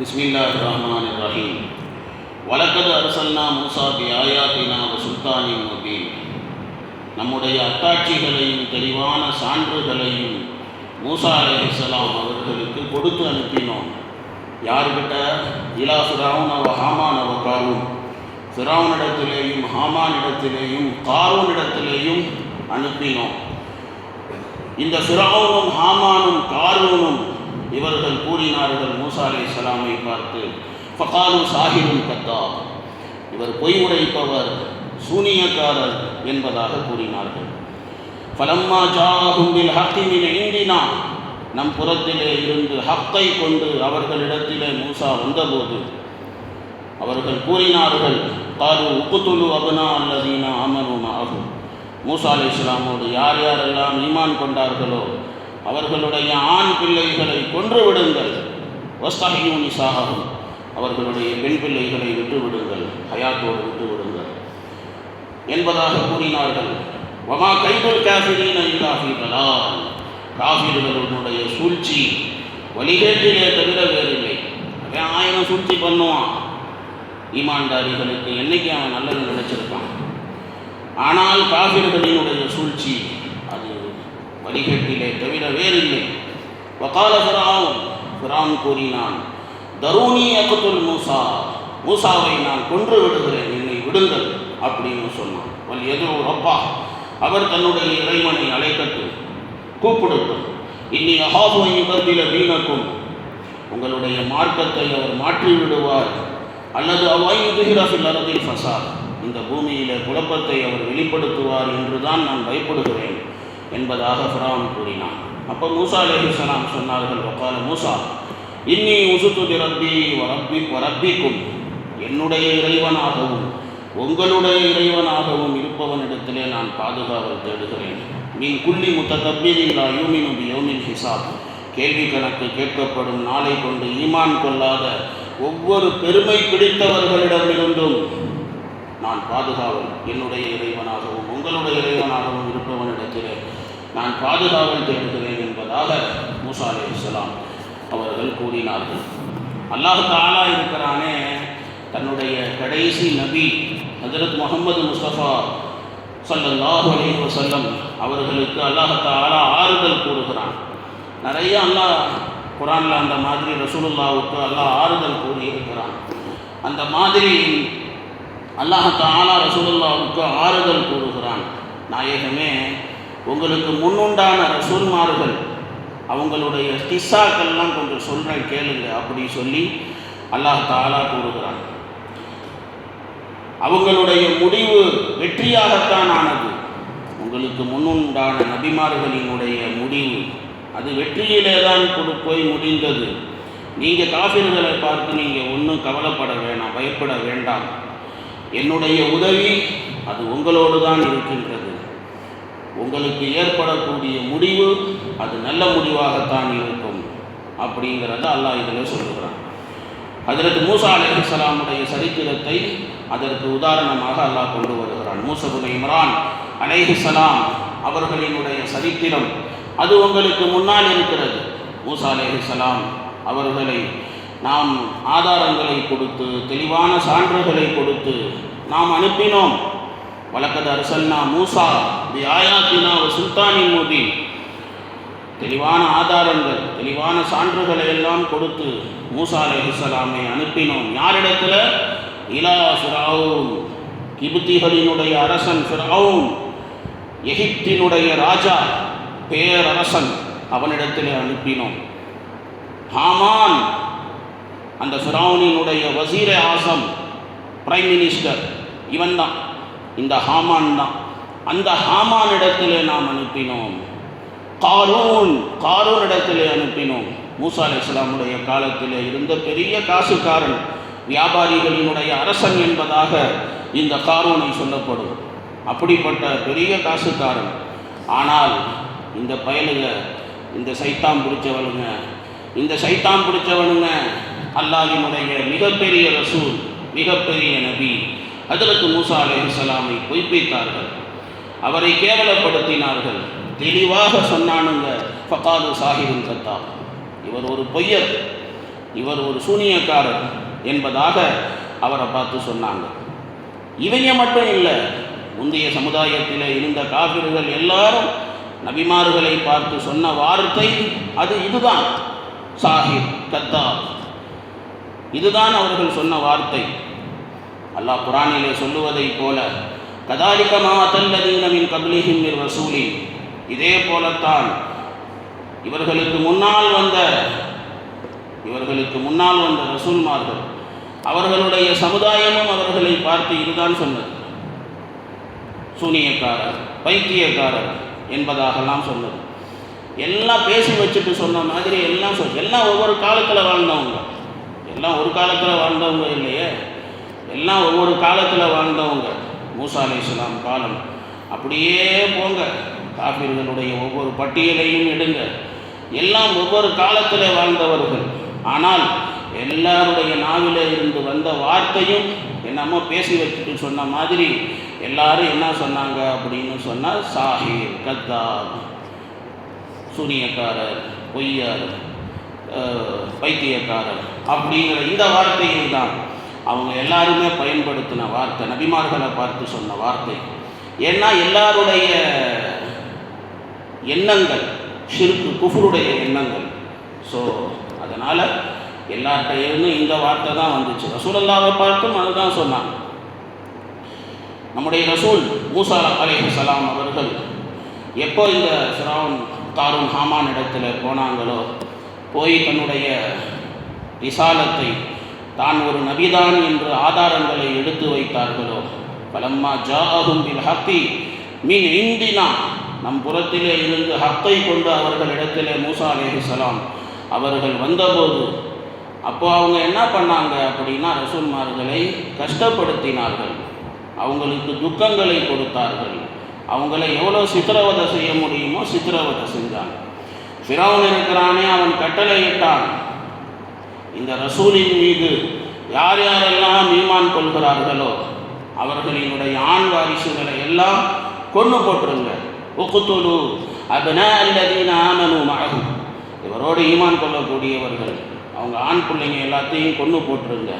بسم الله الرحمن الرحيم வலக்கது அரசல்னா மூசா B ஆயாத்தினா சுல்தானின் முபீன் நம்முடைய அத்தாட்சிகளையும் தெளிவான சான்றுகளையும் மூசா அலைஹிஸ்ஸலாம் அவர்களுக்கு கொடுத்து அனுப்பினோம் யாருக்கிட்ட இலா ஃபிரவுன் அவ ஹாமான் அவ காரூன் ஃபிரவுனிடத்திலேயும் ஹாமானிடத்திலேயும் காரூனிடத்திலேயும் அனுப்பினோம் இந்த ஃபிரவுனும் ஹாமானும் காரூனும் இவர்கள் கூறினார்கள் மூசா அலைஹிஸ்ஸலாமை பார்த்து ஃபகாலு சாஹிபும் கத்தா இவர் பொய் உரைப்பவர் சூனியக்காரர் என்பதாக கூறினார்கள். பலம்மா ஜாஹும் பில் ஹக்கி இந்தினா. நம் புறத்திலே இருந்து ஹக்கை கொண்டு அவர்களிடத்திலே மூசா வந்தபோது அவர்கள் கூறினார்கள் காலு உப்புத்துலு அபுனா அல்லதீனா அமனு ஆகும் மூசா அலி இஸ்லாமோடு யார் யாரெல்லாம் ஈமான் கொண்டார்களோ அவர்களுடைய ஆண் பிள்ளைகளை கொன்று விடுங்கள் வஸ்தஹியூ சாகவும் அவர்களுடைய பெண் பிள்ளைகளை விட்டு விடுங்கள் ஹயாத்தோடு விட்டு விடுங்கள் என்பதாக கூறினார்கள். வமா கைதுல் காஃபிரீன இல்லாஹி தலால். காஃபிர்களுடைய சூழ்ச்சி வழிகேட்டிலே தவிர வேறில்லை. அவன் ஆயிரம் சூழ்ச்சி பண்ணுவான். ஈமான்தாரிகளுக்கு என்னைக்கு அவன் நல்லது நினைச்சிருக்கான் ஆனால் காஃபிர்களினுடைய சூழ்ச்சி வழிகட்டிலே தவிர வேறில்லை. வகால ஃபிராவும் ஃபிரான் கூறினான் தருணி அகத்துல் மூசா மூசாவை நான் கொன்று விடுகிறேன் என்னை விடுங்கள் அப்படின்னு சொன்னான். வல் எதோ ரப்பா அவர் தன்னுடைய இறைவனை அழைக்கட்டும் கூப்பிடட்டும். இன்னி அஹாபு யுகத்தில வீணக்கும் உங்களுடைய மார்க்கத்தை அவர் மாற்றி விடுவார் அல்லது அவ்வாயுதுகிரஃபில் அரதில் ஃபசாத் இந்த பூமியில குழப்பத்தை அவர் வெளிப்படுத்துவார் என்றுதான் நான் பயப்படுகிறேன். என்பதாக ஃபிரான் கூறினான். அப்போ மூசா அலைஹிஸ்ஸலாம் சொன்னார்கள் ஒக்கால மூசா இன்னி உசுத்து ரப்பி வரப்பி வரப்பிக்கும். என்னுடைய இறைவனாகவும் உங்களுடைய இறைவனாகவும் இருப்பவனிடத்திலே நான் பாதுகாவல் தேடுகிறேன். மீன் குள்ளி முத்த தப்பீரில்லா யூமின் யோமின் ஹிசாப். கேள்வி கணக்கு கேட்கப்படும் நாளை கொண்டு ஈமான் கொள்ளாத ஒவ்வொரு பெருமை பிடித்தவர்களிடமிருந்தும் நான் பாதுகாவல் என்னுடைய இறைவனாகவும் உங்களுடைய இறைவனாகவும் இருப்பவனிடத்திலே நான் பாதுகாவல் தேடுகிறேன் என்பதாக மூசா அலி இஸ்லாம் அவர்கள் கூறினார்கள். அல்லாஹ் தாலா இருக்கிறானே தன்னுடைய கடைசி நபி ஹஜரத் முகமது முஸ்தபா சல்லாஹ் அலி வசல்லம் அவர்களுக்கு அல்லாஹ் தாலா ஆறுதல் கூறுகிறான். நிறைய அல்லாஹ் குரானில் அந்த மாதிரி ரசூலுல்லாவுக்கு அல்லாஹ் ஆறுதல் கூறியிருக்கிறான். அந்த மாதிரி அல்லாஹ் தாலா ரசூலுல்லாவுக்கு ஆறுதல் கூறுகிறான். நாயகமே உங்களுக்கு முன்னுண்டான ரசூல்மார்கள் அவங்களுடைய கிஸ்ஸாக்கள்லாம் கொஞ்சம் சொல்கிறேன் கேளுங்க அப்படி சொல்லி அல்லாஹ் தாலா கூறுகிறான். அவங்களுடைய முடிவு வெற்றியாகத்தான் ஆனது. உங்களுக்கு முன்னுண்டான நபிமார்களினுடைய முடிவு அது வெற்றியிலே தான் போய் முடிந்தது. நீங்கள் காஃபிர்களை பார்த்து நீங்கள் ஒன்றும் கவலைப்பட வேணாம் பயப்பட வேண்டாம். என்னுடைய உதவி அது உங்களோடு தான் இருக்கின்றது. உங்களுக்கு ஏற்படக்கூடிய முடிவு அது நல்ல முடிவாகத்தான் இருக்கும் அப்படிங்கிறத அல்லாஹ் இதில் சொல்லுகிறான். அதற்கு மூசா அலைஹிஸ்ஸலாமுடைய சரித்திரத்தை அதற்கு உதாரணமாக அல்லாஹ் கொண்டு வருகிறான். மூசபுல் இம்ரான் சலாம் அவர்களினுடைய சரித்திரம் அது உங்களுக்கு முன்னால் இருக்கிறது. மூசா அலைஹிஸ்ஸலாம் அவர்களை நாம் ஆதாரங்களை கொடுத்து தெளிவான சான்றுகளை கொடுத்து நாம் அனுப்பினோம். வழக்கது அரசல்னா மூசா தி ஆயாத்தினா சுல்தானின் மோதி. தெளிவான ஆதாரங்கள் தெளிவான சான்றுகளை எல்லாம் கொடுத்து மூசா அலைஹிஸ்ஸலாமை அனுப்பினோம். யாரிடத்தில்? இலா ஃபிரவுன் கிபுத்திகளினுடைய அரசன் ஃபிரவுன் எகிப்தினுடைய ராஜா பேரரசன் அவனிடத்தில் அனுப்பினோம். ஹாமான் அந்த ஃபிரவுனினுடைய வசீர ஆசம் பிரைம் மினிஸ்டர் இவன் தான் இந்த ஹாமான் தான். அந்த ஹாமானிடத்திலே நாம் அனுப்பினோம். காரூன் காரூன் இடத்திலே அனுப்பினோம். மூசா அலி இஸ்லாமுடைய காலத்திலே இருந்த பெரிய காசுக்காரன் வியாபாரிகளினுடைய அரசன் என்பதாக இந்த காரூனை சொல்லப்படும். அப்படிப்பட்ட பெரிய காசுக்காரன். ஆனால் இந்த பயலுங்க இந்த சைத்தாம் பிடிச்சவனுங்க இந்த சைத்தாம் பிடிச்சவனுங்க அல்லாஹினுடைய மிகப்பெரிய ரசூல் மிகப்பெரிய நபி அதற்கு மூசா அலைஹிஸ்ஸலாமை பொய்ப்பித்தார்கள். அவரை கேவலப்படுத்தினார்கள். தெளிவாக சொன்னானுங்க ஃபகாது சாஹிபின் கத்தா இவர் ஒரு பொய்யர் இவர் ஒரு சூனியக்காரர் என்பதாக அவரை பார்த்து சொன்னாங்க. இவங்க மட்டும் இல்லை முந்தைய சமுதாயத்தில் இருந்த காவிர்கள் எல்லாரும் நபிமார்களை பார்த்து சொன்ன வார்த்தை அது இதுதான். சாஹிப் கத்தா இதுதான் அவர்கள் சொன்ன வார்த்தை. அல்லாஹ் குரானிலே சொல்லுவதைப் போல கதாலிகமா தல்லதீனமின் கபிலிஹிம் வசூலி இதே போலத்தான் இவர்களுக்கு முன்னால் வந்த இவர்களுக்கு முன்னால் வந்த ரசூல்மார்கள் அவர்களுடைய சமுதாயமும் அவர்களை பார்த்து இதுதான் சொன்னது. சூனியக்காரர் பைத்தியக்காரர் என்பதாகலாம் சொன்னது. எல்லாம் பேசி வச்சுட்டு சொன்ன மாதிரி எல்லாம் சொல் எல்லாம் ஒவ்வொரு காலத்தில் வாழ்ந்தவங்க. எல்லாம் ஒரு காலத்தில் வாழ்ந்தவங்க இல்லையே. எல்லாம் ஒவ்வொரு காலத்தில் வாழ்ந்தவங்க. மூசா அலை இஸ்லாம் காலம். அப்படியே போங்க. காபிர்களுடைய ஒவ்வொரு பட்டியலையும் எடுங்க. எல்லாம் ஒவ்வொரு காலத்தில் வாழ்ந்தவர்கள். ஆனால் எல்லாருடைய நாவில இருந்து வந்த வார்த்தையும் என்னமோ பேசி வச்சுட்டு சொன்ன மாதிரி எல்லாரும் என்ன சொன்னாங்க அப்படின்னு சொன்னால் சாஹிர் கத்தார் சூனியக்காரர் பொய்யார் பைத்தியக்காரர் அப்படிங்கிற இந்த வார்த்தையும் தான் அவங்க எல்லாருமே பயன்படுத்தின வார்த்தை நபிமார்களை பார்த்து சொன்ன வார்த்தை. ஏன்னா எல்லாருடைய எண்ணங்கள் ஷிர்கு குஃபருடைய எண்ணங்கள். ஸோ அதனால் எல்லார்கிட்ட இந்த வார்த்தை தான் வந்துச்சு. ரசூலல்லாவை பார்த்தும் அதுதான் சொன்னாங்க. நம்முடைய ரசூல் மூசா சலாம் அவர்கள் எப்போ இந்த சிராவன் தாரும் ஹாமான் இடத்துல போனாங்களோ போய் தன்னுடைய விசாலத்தை தான் ஒரு நபிதான் என்று ஆதாரங்களை எடுத்து வைத்தார்களோ? பலம்மா ஜாஅஹும் பில் ஹக்கி மீன் இந்தினா. நம் புறத்திலே இருந்து ஹத்தை கொண்டு அவர்களிடத்திலே மூசா அலேஹிசலாம் அவர்கள் வந்தபோது அப்போ அவங்க என்ன பண்ணாங்க அப்படின்னா ரசூல்மார்களை கஷ்டப்படுத்தினார்கள். அவங்களுக்கு துக்கங்களை கொடுத்தார்கள். அவங்கள எவ்வளோ சித்திரவதை செய்ய முடியுமோ சித்திரவதை செஞ்சாங்க. ஃபிரௌன் இருக்கிறானே அவன் கட்டளையிட்டான். இந்த ரசூலின் மீது யார் யாரெல்லாம் ஈமான் கொள்கிறார்களோ அவர்களினுடைய ஆண் வாரிசுகளை எல்லாம் கொன்று போட்டுருங்க. உக்குத்துலு அபனா அல்லதீன ஆமனு மககும் இவரோடு ஈமான் கொள்ளக்கூடியவர்கள் அவங்க ஆண் பிள்ளைங்க எல்லாத்தையும் கொன்று போட்டுருங்க.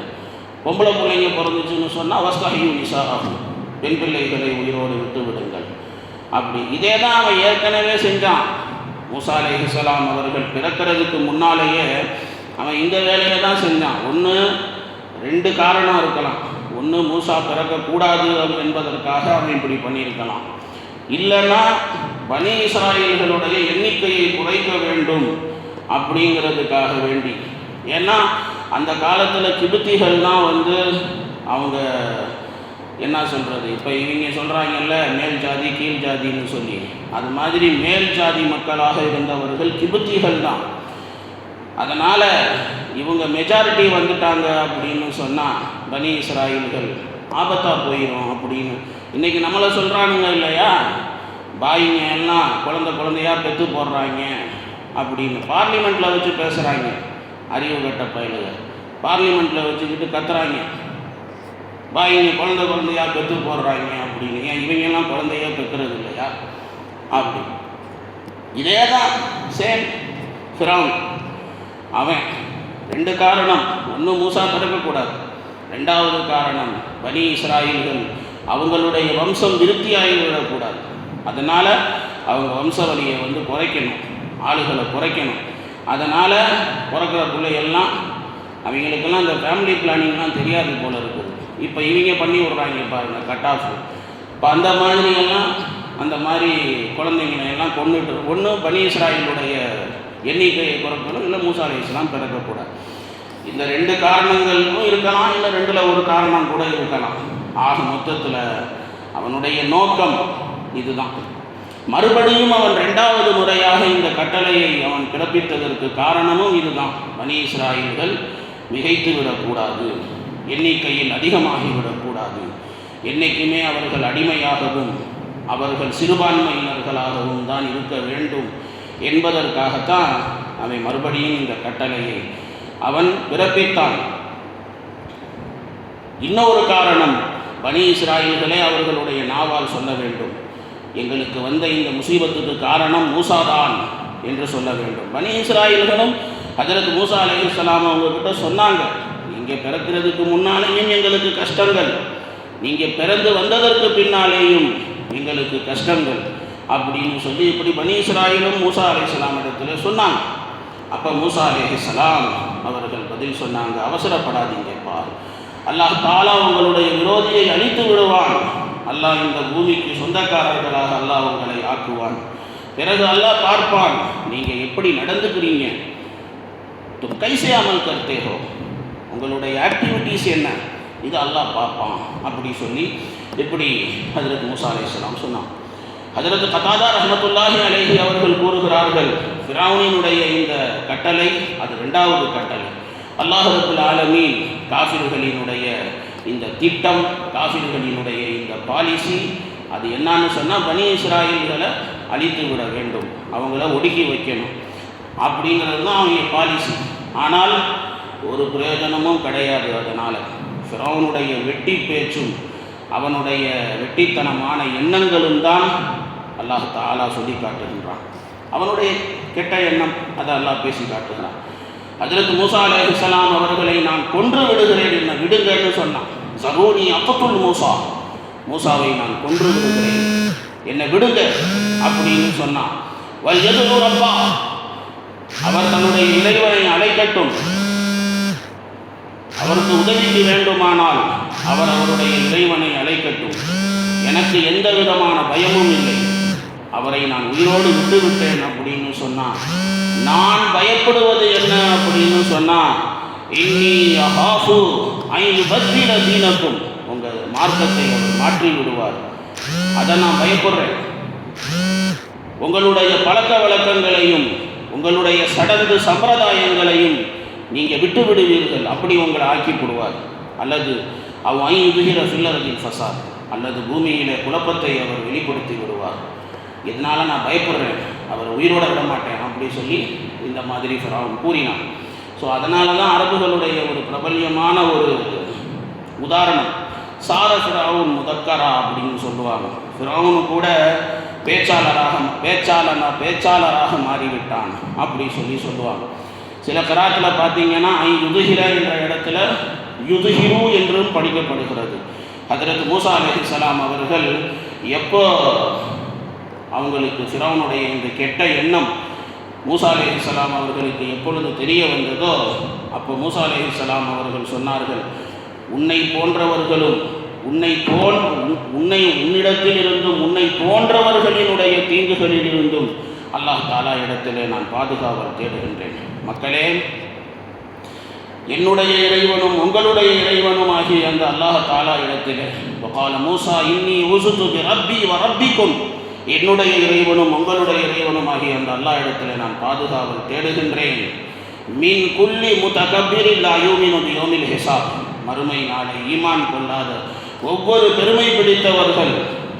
பொம்பளை பிள்ளைங்க பிறந்துச்சுன்னு சொன்னால் அவஸ்தாகியும் நிசா ஆகும் பெண் பிள்ளைகளை உயிரோடு விட்டு விடுங்கள். அப்படி இதே தான் அவன் ஏற்கனவே செஞ்சான். மூசா அலைஹிஸ்ஸலாம் அவர்கள் பிறக்கிறதுக்கு முன்னாலேயே அவன் இந்த வேலையை தான் செஞ்சான். ஒன்று ரெண்டு காரணம் இருக்கலாம். ஒன்று மூசா பிறக்கக்கூடாது என்பதற்காக அவன் இப்படி பண்ணியிருக்கலாம். இல்லைன்னா பனி இஸ்ராயல்களுடைய எண்ணிக்கையை குறைக்க வேண்டும் அப்படிங்கிறதுக்காக வேண்டி. ஏன்னா அந்த காலத்தில் கிபுத்திகள் தான் வந்து அவங்க என்ன சொல்கிறது இப்போ இவங்க சொல்கிறாங்கல்ல மேல் ஜாதி கீழ் ஜாதின்னு சொல்லி. அது மாதிரி மேல் ஜாதி மக்களாக இருந்தவர்கள் கிபுத்திகள் தான். அதனால் இவங்க மெஜாரிட்டி வந்துட்டாங்க அப்படின்னு சொன்னால் பனி இஸ்ராயில்கள் ஆபத்தாக போயிடும் அப்படின்னு. இன்றைக்கி நம்மளை சொல்கிறானுங்க இல்லையா? பாயிங்க எல்லாம் குழந்த குழந்தையா பெற்று போடுறாங்க அப்படின்னு. பார்லிமெண்ட்டில் வச்சு பேசுகிறாங்க அறிவு கட்ட பயலுங்க பார்லிமெண்ட்டில் வச்சுக்கிட்டு கத்துறாங்க. பாயிங்க குழந்த குழந்தையா பெற்று போடுறாங்க அப்படின்னு. ஏன் இவங்கெல்லாம் குழந்தையா பெற்றுறது இல்லையா? அப்படி. இதே தான் சேம் ஃபிரௌன். அவன் ரெண்டு காரணம். ஒன்று மூசா பிறக்கக்கூடாது ரெண்டாவது காரணம் பனி இஸ்ராயில்கள் அவங்களுடைய வம்சம் விருத்தியாகிவிடக்கூடாது அதனால் அவங்க வம்ச வழியை வந்து குறைக்கணும். ஆளுகளை குறைக்கணும். அதனால் பிறக்கிற பிள்ளைகள்லாம் அவங்களுக்கெல்லாம் இந்த ஃபேமிலி பிளானிங்லாம் தெரியாது போல இருக்குது இப்போ இவங்க பண்ணி விட்றாங்க பாருங்கள் கட் ஆஃப் இப்போ அந்த மாதிரி எல்லாம் அந்த மாதிரி குழந்தைங்களை எல்லாம் கொண்டுட்டு ஒன்று பனி இஸ்ராயிலுடைய எண்ணிக்கையை பிறக்கணும் இல்லை மூசா அலை இஸ்லாம் பிறக்கக்கூடாது இந்த ரெண்டு காரணங்களும் இருக்கலாம் இல்லை ரெண்டில் ஒரு காரணம் கூட இருக்கலாம். ஆக மொத்தத்தில் அவனுடைய நோக்கம் இதுதான். மறுபடியும் அவன் ரெண்டாவது முறையாக இந்த கட்டளையை அவன் பிறப்பித்ததற்கு காரணமும் இதுதான். பனி இஸ்ராயில்கள் மிகைத்து விடக்கூடாது எண்ணிக்கையில் அதிகமாகி விடக்கூடாது அவர்கள் அடிமையாகவும் அவர்கள் சிறுபான்மையினர்களாகவும் தான் இருக்க வேண்டும். என்பதற்காகத்தான் அதை மறுபடியும் இந்த கட்டளையை அவன் பிறப்பித்தான். இன்னொரு காரணம் பனி இஸ்ராயல்களே அவர்களுடைய நாவால் சொல்ல வேண்டும். எங்களுக்கு வந்த இந்த முசீபத்துக்கு காரணம் மூசாதான் என்று சொல்ல வேண்டும். பனி இஸ்ராயல்களும் ஹஜரத் மூசா அலி அவங்க அவங்கக்கிட்ட சொன்னாங்க நீங்கள் பிறக்கிறதுக்கு முன்னாலேயும் எங்களுக்கு கஷ்டங்கள். நீங்கள் பிறந்து வந்ததற்கு பின்னாலேயும் எங்களுக்கு கஷ்டங்கள். அப்படின்னு சொல்லி இப்படி பனி இஸ்ராயிலும் மூசா அலைஹிஸ்ஸலாம் இடத்துல சொன்னாங்க. அப்போ மூசா அலைஹிஸ்ஸலாம் அவர்கள் பதில் சொன்னாங்க அவசரப்படாதீங்கப்பா அல்லாஹ் தாலா உங்களுடைய விரோதியை அழித்து விடுவான். அல்லாஹ் இந்த பூமிக்கு சொந்தக்காரர்களாக அல்லாஹ் உங்களை ஆக்குவான். பிறகு அல்லாஹ் பார்ப்பான் நீங்கள் எப்படி நடந்துக்கிறீங்க? தும் கைசே அமல் கருத்தேகோ. உங்களுடைய ஆக்டிவிட்டீஸ் என்ன? இது அல்லாஹ் பார்ப்பான் அப்படி சொல்லி இப்படி அதற்கு மூசா அலைஹிஸ்ஸலாம் சொன்னான். அதற்கு கதாதா ரஹமத்துல்லாஹி அலேஹி அவர்கள் கூறுகிறார்கள் ஃபிரௌனினுடைய இந்த கட்டளை அது ரெண்டாவது கட்டளை. அல்லாஹ் ரபுல் ஆலமீன் காஃபிர்களினுடைய இந்த திட்டம் காஃபிர்களினுடைய இந்த பாலிசி அது என்னன்னு சொன்னால் பனி இஸ்ராயல்களை அழித்து விட வேண்டும். அவங்கள ஒடுக்கி வைக்கணும். அப்படிங்கிறது தான் அவங்க பாலிசி. ஆனால் ஒரு பிரயோஜனமும் கிடையாது அதனால். ஃபிரௌனுடைய வெட்டி பேச்சும் அவனுடைய வெட்டித்தனமான எண்ணங்களும் தான் அல்லாஹ் தாலா சொல்லி காட்டுகின்றான். அவனுடைய கெட்ட எண்ணம் அதை அல்லாஹ் பேசி காட்டுகிறான். ஹஜரத் மூசா அலைஹிஸ்ஸலாம் அவர்களை நான் கொன்று விடுகிறேன் என்ன விடுங்கன்னு சொன்னான். சரோனி அப்பத்துள் மூசா மூசாவை நான் கொன்று விடுகிறேன். என்னை விடுங்க அப்படின்னு சொன்னான். வயது ரப்பா அவர் தன்னுடைய இறைவனை அழைக்கட்டும். அவருக்கு உதவிக்கு வேண்டுமானால் அவர் அவருடைய இறைவனை அழைக்கட்டும். எனக்கு எந்த விதமான பயமும் இல்லை. அவரை நான் உயிரோடு விட்டு விட்டேன் அப்படின்னு சொன்னான். நான் பயப்படுவது என்ன அப்படின்னு சொன்னான். இன்னி அஹாஃபு ஐந்து பத்திர தீனக்கும். உங்கள் மார்க்கத்தை அவர் மாற்றி விடுவார். அதை நான் பயப்படுறேன். உங்களுடைய பழக்க வழக்கங்களையும் உங்களுடைய சடங்கு சம்பிரதாயங்களையும் நீங்கள் விட்டு விடுவீர்கள் அப்படி உங்களை ஆக்கி போடுவார் அல்லது அவ் ஐந்து ஃபில்லரதில் ஃபசாத். அல்லது பூமியிலே குழப்பத்தை அவர் வெளிப்படுத்தி விடுவார். இதனால் நான் பயப்படுறேன்? அவர் உயிரோட விட மாட்டேன் அப்படி சொல்லி இந்த மாதிரி ஃபிரௌன் கூறினான். ஸோ அதனால தான் அரபுகளுடைய ஒரு பிரபல்யமான ஒரு உதாரணம். சார ஃபிரௌன் முதக்கரா அப்படின்னு சொல்லுவாங்க. ஃபிரௌன் கூட பேச்சாளராக பேச்சாளனா பேச்சாளராக மாறிவிட்டான் அப்படி சொல்லி சொல்லுவாங்க. சில கராத்தில் பார்த்தீங்கன்னா ஐ யுதுகிர என்ற இடத்துல யுதுகிரு என்றும் படிக்கப்படுகிறது. அதற்கு மூசா அலைஹிஸ்ஸலாம் அவர்கள் எப்போ அவங்களுக்கு ஃபிரௌனுடைய இந்த கெட்ட எண்ணம் மூசா சலாம் அவர்களுக்கு எப்பொழுது தெரிய வந்ததோ அப்போ மூசா சலாம் அவர்கள் சொன்னார்கள் உன்னை போன்றவர்களும் உன்னை போன் உன்னை உன்னிடத்தில் இருந்தும் உன்னை போன்றவர்களினுடைய தீங்குகளில் இருந்தும் அல்லாஹ் தாலா இடத்திலே நான் பாதுகாவல் தேடுகின்றேன். மக்களே என்னுடைய இறைவனும் உங்களுடைய இறைவனும் ஆகிய அந்த அல்லாஹ் தாலா இடத்திலே மூசா இன்னி உசுத்து ரப்பி வரப்பிக்கும். என்னுடைய இறைவனும் உங்களுடைய இறைவனும் ஆகிய அந்த அல்லா இடத்திலே நான் பாதுகாவல் தேடுகின்றேன். மின் குல்லி முத்தகபிரில் அயூமினு யோமில் ஹிசாப். மறுமை நாளை ஈமான் கொள்ளாத ஒவ்வொரு பெருமை பிடித்தவர்கள்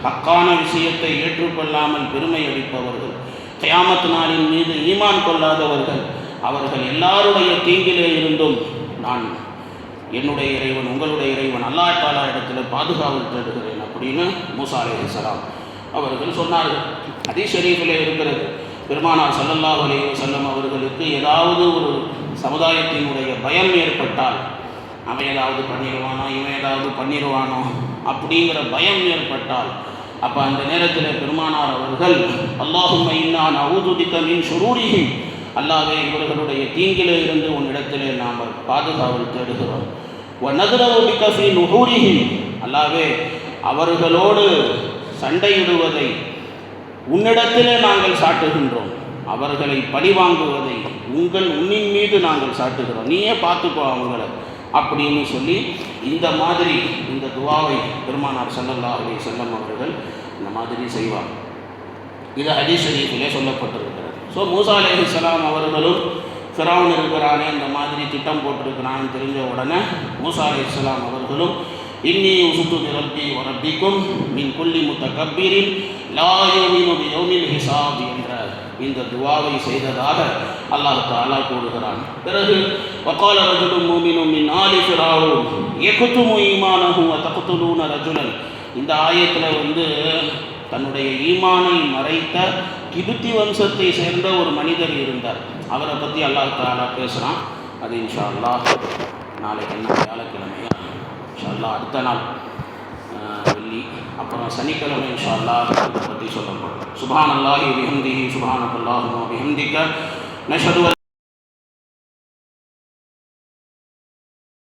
ஹக்கான விஷயத்தை ஏற்றுக்கொள்ளாமல் பெருமை அளிப்பவர்கள் கயாமத் நாளின் மீது ஈமான் கொள்ளாதவர்கள் அவர்கள் எல்லாருடைய தீங்கிலே இருந்தும் நான் என்னுடைய இறைவன் உங்களுடைய இறைவன் அல்லா தாலா இடத்துல பாதுகாவல் தேடுகிறேன் அப்படின்னு மூசா அலைஹிஸ்ஸலாம் அவர்கள் சொன்னார்கள். அதிஷரீஃபில் இருக்கிறது. பெருமானார் சல்லல்லாஹ் அலைஹி செல்லம் அவர்களுக்கு ஏதாவது ஒரு சமுதாயத்தினுடைய பயம் ஏற்பட்டால் அவன் ஏதாவது பண்ணிடுவானோ இவன் ஏதாவது பண்ணிடுவானோ அப்படிங்கிற பயம் ஏற்பட்டால் அப்போ அந்த நேரத்தில் பெருமானார் அவர்கள் அல்லாஹும் இன்னான் அவுதுதிக்க மின் சுரூரிஹிம் அல்லாவே இவர்களுடைய தீங்கிலே இருந்து உன்னிடத்திலே நாம் பாதுகாவல் தேடுகிறோம். ஒன்னதுரவுபிக்க ஃபி நுகூரிகி அல்லாவே அவர்களோடு சண்டையிடுவதை உன்னிடத்திலே நாங்கள் சாட்டுகின்றோம். அவர்களை பழிவாங்குவதை உங்கள் உன்னின் மீது நாங்கள் சாட்டுகிறோம். நீயே பார்த்துக்கோ அவங்கள. அப்படின்னு சொல்லி இந்த மாதிரி இந்த துவாவை பெருமானார் ஸல்லல்லாஹு அலைஹி செல்லம் அவர்கள் இந்த மாதிரி செய்வார். இது ஹதீஸ் ஷரீஃபிலே சொல்லப்பட்டிருக்கிறது. ஸோ மூசா அலைஹிஸ்ஸலாம் அவர்களும் ஃபிரௌன் இருக்கிறானே இந்த மாதிரி திட்டம் போட்டிருக்கிறான்னு தெரிஞ்ச உடனே மூசா அலைஹிஸ்ஸலாம் அவர்களும் இன்னி உசுத்து ரப்பி வரப்பிக்கும் மின் குல்லி முத்தகப்பீரின் லா யோமினு யோமில் ஹிசாப் என்ற இந்த துவாவை செய்ததாக அல்லாஹ் தாலா கூறுகிறான். பிறகு வக்கால ரஜுலும் மூமினும் மின் ஆலி ஃபிராவும் எகுத்துமு ஈமானஹும் தகுத்துலூன ரஜுலன். இந்த ஆயத்தில் வந்து தன்னுடைய ஈமானை மறைத்த கிபுத்தி வம்சத்தை சேர்ந்த ஒரு மனிதர் இருந்தார். அவரை பற்றி அல்லாஹ் தாலா பேசுகிறான் அது இன்ஷா அல்லாஹ் நாளைக்கு என்ன வியாழக்கிழமையா இன்ஷால்லா அடுத்த நாள் வெள்ளி அப்புறம் சனிக்கிழமை இன்ஷால்லா அல்லாஹ் பற்றி சொல்லப்படும் சுபான் அல்லாஹி விஹந்திஹி சுபான் அல்லாஹுமா விஹந்திக்க நஷது